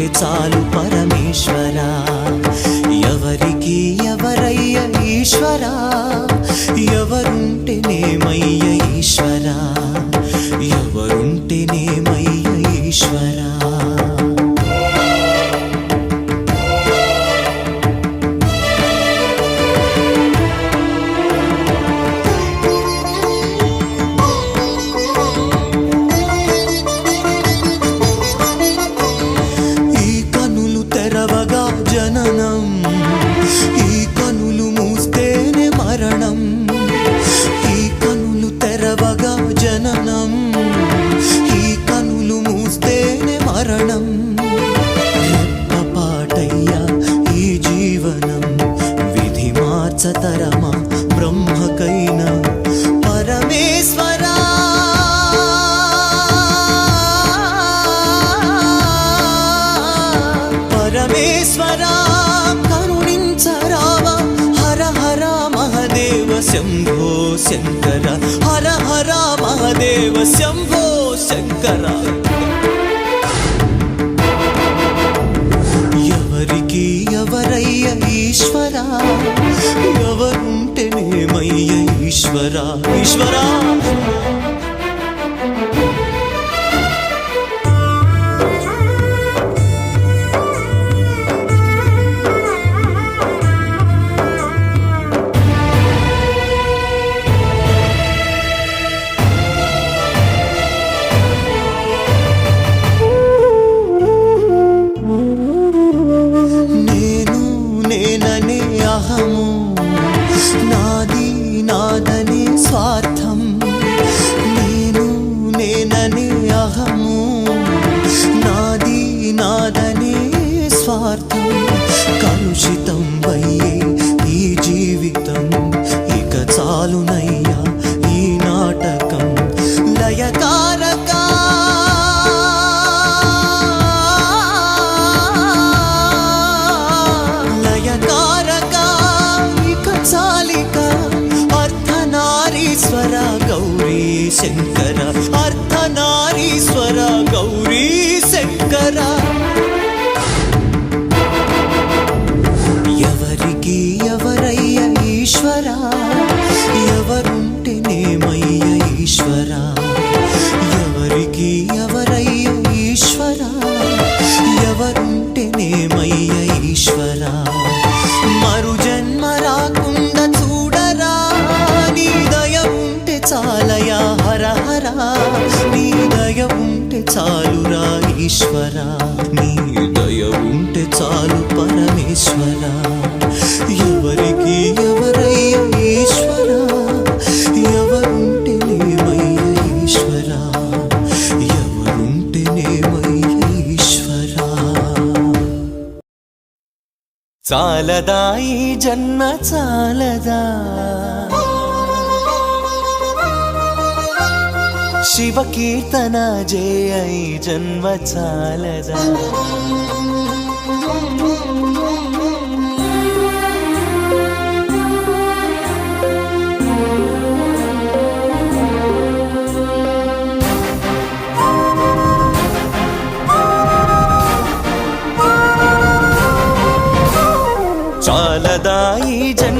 ఉంటే చాలు పరమేశ్వరా. ఎవరికి ఎవరయ్య ఈశ్వరా? ఎవరుంటేనేమయ్య ఈశ్వరా? ఎవరుంటేనేమయ్య ఈశ్వరా? శంభో శంకర హర హర మహాదేవ శంభో శంకర. ఎవరికి ఎవరయ్య ఈశ్వరా? ఎవరుంటేనేమయ్య ఈశ్వరా? ఈశ్వరా ఉంటే చాలురా ఈశ్వరా నీ దయ ఉంటే చాలు పరమేశ్వరా. ఎవరికి ఎవరయ్య ఈశ్వరా? ఎవరుంటేనేమయ్య ఈశ్వరా? ఎవరుంటేనేమయ్య ఈశ్వరా? చాలదా ఈ జన్మ చాలదా? శివ కీర్తన జయ ఈ జన్మ చాలదా? చాలదా ఈ జన్మ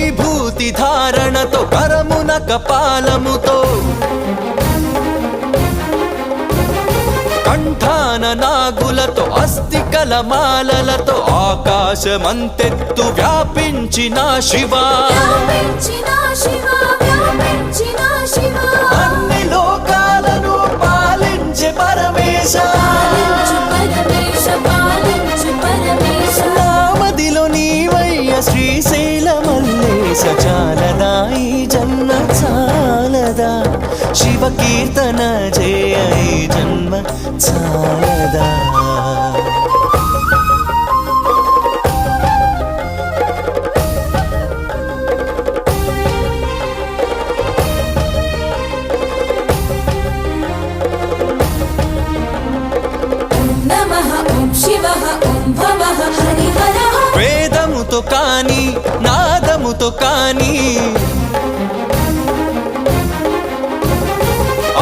విభూతి ధారణతో కరమున కపాలముతో కంఠాన నాగులతో అస్థికల మాలలతో ఆకాశమంతెత్తు వ్యాపించిన శివ. అన్ని లోకాలను పాలించే పరమేశ. పాలించు నామదిలో నీవయ్య శ్రీశైల మల్లేశ చాలదా ఈ జన్మ చాలదా శివ కీర్తన జయ ఈ జన్మ చాలదా వేదముతో కానీ కానీ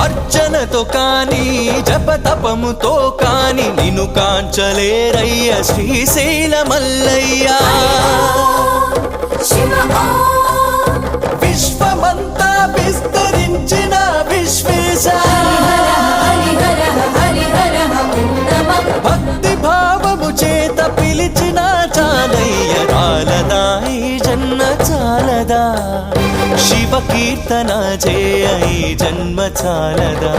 అర్చనతో కానీ జపతపముతో కానీ నిన్ను కాంచలేరయ్య శ్రీశైల మల్లయ్య. విశ్వమంతా విస్తరించిన విశ్వేశ. భక్తి భావము చేత పిలిచిన చాలయ్య చాలదా జన్నత చాలదా శివ కీర్తన చేయ జన్మ చాలదా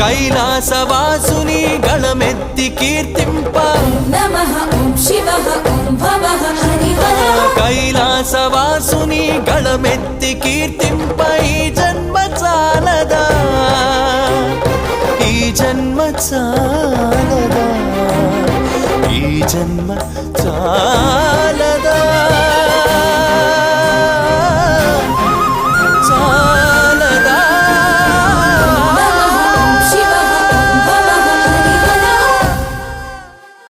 కైలాసవాసుని గళమెత్తి కీర్తింప కైలాసవాసుని గళమెత్తి కీర్తింప ఈ జన్మ చాలదా ఈ జన్మ చాలదా ఈ జన్మ చాలదా